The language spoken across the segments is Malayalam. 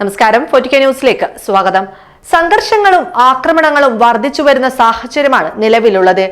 നമസ്കാരം. ഫോർട്ടിക്ക ന്യൂസിലേക്ക് സ്വാഗതം. സംഘർഷങ്ങളും ആക്രമണങ്ങളും വർദ്ധിച്ചു വരുന്ന സാഹചര്യമാണ് നിലവിലുള്ളത്.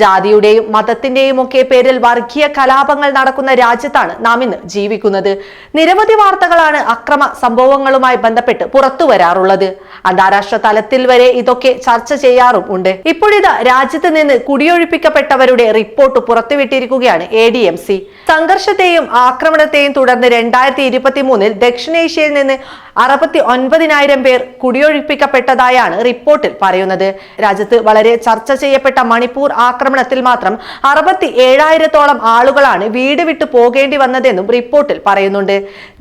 ജാതിയുടെയും മതത്തിന്റെയും ഒക്കെ പേരിൽ വർഗീയ കലാപങ്ങൾ നടക്കുന്ന രാജ്യത്താണ് നാം ഇന്ന് ജീവിക്കുന്നത്. നിരവധി വാർത്തകളാണ് അക്രമ സംഭവങ്ങളുമായി ബന്ധപ്പെട്ട് പുറത്തു വരാറുള്ളത്. അന്താരാഷ്ട്ര തലത്തിൽ വരെ ഇതൊക്കെ ചർച്ച ചെയ്യാറും ഉണ്ട്. ഇപ്പോഴിതാ രാജ്യത്ത് നിന്ന് കുടിയൊഴിപ്പിക്കപ്പെട്ടവരുടെ റിപ്പോർട്ട് പുറത്തുവിട്ടിരിക്കുകയാണ് എ ഡി എം സി സംഘർഷത്തെയും ആക്രമണത്തെയും തുടർന്ന് രണ്ടായിരത്തി ഇരുപത്തി മൂന്നിൽ ദക്ഷിണേഷ്യയിൽ നിന്ന് അറുപത്തി ഒൻപതിനായിരം പേർ കുടിയൊഴിപ്പിക്കപ്പെട്ടതായാണ് റിപ്പോർട്ടിൽ പറയുന്നത്. രാജ്യത്ത് വളരെ ചർച്ച ചെയ്യപ്പെട്ട മണിപ്പൂർ ആക്രമണത്തിൽ മാത്രം അറുപത്തി ഏഴായിരത്തോളം ആളുകളാണ് വീട് വിട്ടു പോകേണ്ടി വന്നതെന്നും റിപ്പോർട്ടിൽ പറയുന്നുണ്ട്.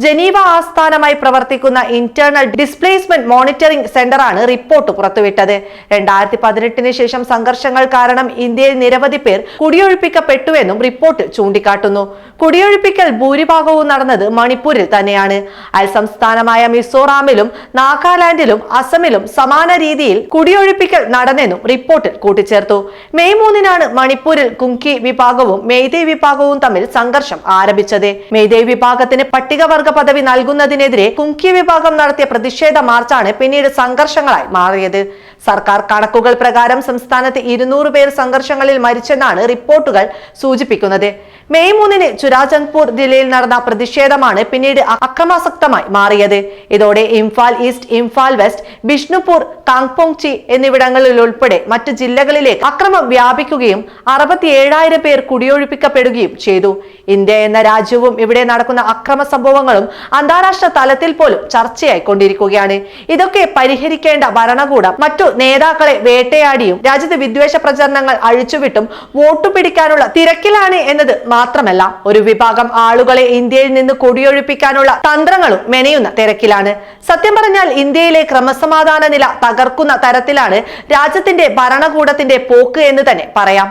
ജനീവ ആസ്ഥാനമായി പ്രവർത്തിക്കുന്ന ഇന്റേണൽ ഡിസ്പ്ലേസ്മെന്റ് മോണിറ്ററിംഗ് സെന്റർ ആണ് റിപ്പോർട്ട് പുറത്തുവിട്ടത്. രണ്ടായിരത്തി പതിനെട്ടിന് ശേഷം സംഘർഷങ്ങൾ കാരണം ഇന്ത്യയിൽ നിരവധി പേർ കുടിയൊഴിപ്പിക്കപ്പെട്ടുവെന്നും റിപ്പോർട്ട് ചൂണ്ടിക്കാട്ടുന്നു. കുടിയൊഴിപ്പിക്കൽ ഭൂരിഭാഗവും നടന്നത് മണിപ്പൂരിൽ തന്നെയാണ്. അയൽ സംസ്ഥാനമായ മിസോറാമിലും നാഗാലാൻഡിലും അസമിലും സമാന രീതിയിൽ കുടിയൊഴിപ്പിക്കൽ നടന്നെന്നും റിപ്പോർട്ടിൽ കൂട്ടിച്ചേർത്തു. മെയ് മൂന്നിനാണ് മണിപ്പൂരിൽ കുങ്കി വിഭാഗവും മെയ്തേ വിഭാഗവും തമ്മിൽ സംഘർഷം ആരംഭിച്ചത്. മെയ്തേ വിഭാഗത്തിന് പട്ടികവർഗ പദവി നൽകുന്നതിനെതിരെ കുങ്കി വിഭാഗം നടത്തിയ പ്രതിഷേധ മാർച്ചാണ് പിന്നീട് സംഘർഷങ്ങളായി മാറിയത്. സർക്കാർ കണക്കുകൾ പ്രകാരം സംസ്ഥാനത്ത് ഇരുന്നൂറ് പേർ സംഘർഷങ്ങളിൽ മരിച്ചെന്നാണ് റിപ്പോർട്ടുകൾ സൂചിപ്പിക്കുന്നത്. മെയ് മൂന്നിന് ചുരാചന്ദ്പൂർ ജില്ലയിൽ നടന്ന പ്രതിഷേധമാണ് പിന്നീട് അക്രമാസക്തമായി മാറിയത്. ഇതോടെ ഇംഫാൽ ഈസ്റ്റ് ഇംഫാൽ വെസ്റ്റ് ബിഷ്ണുപൂർ കാങ്പോങ്ചി എന്നിവിടങ്ങളിൽ ഉൾപ്പെടെ മറ്റു ജില്ലകളിലേക്ക് അക്രമം വ്യാപിക്കുകയും അറുപത്തി ഏഴായിരം പേർ കുടിയൊഴിപ്പിക്കപ്പെടുകയും ചെയ്തു. ഇന്ത്യ എന്ന രാജ്യവും ഇവിടെ നടക്കുന്ന അക്രമ സംഭവങ്ങളും അന്താരാഷ്ട്ര തലത്തിൽ പോലും ചർച്ചയായിക്കൊണ്ടിരിക്കുകയാണ്. ഇതൊക്കെ പരിഹരിക്കേണ്ട ഭരണകൂടം മറ്റു നേതാക്കളെ വേട്ടയാടിയും രാജ്യത്ത് വിദ്വേഷ പ്രചരണങ്ങൾ അഴിച്ചുവിട്ടും വോട്ടു പിടിക്കാനുള്ള തിരക്കിലാണ് എന്നത് മാത്രമല്ല ഒരു വിഭാഗം ആളുകളെ ഇന്ത്യയിൽ നിന്ന് കൊടിയൊഴിപ്പിക്കാനുള്ള തന്ത്രങ്ങളും മെനയുന്ന തിരക്കിലാണ്. സത്യം പറഞ്ഞാൽ ഇന്ത്യയിലെ ക്രമസമാധാന നില തകർക്കുന്ന തരത്തിലാണ് രാജ്യത്തിന്റെ ഭരണകൂടത്തിന്റെ പോക്ക് എന്ന് തന്നെ പറയാം.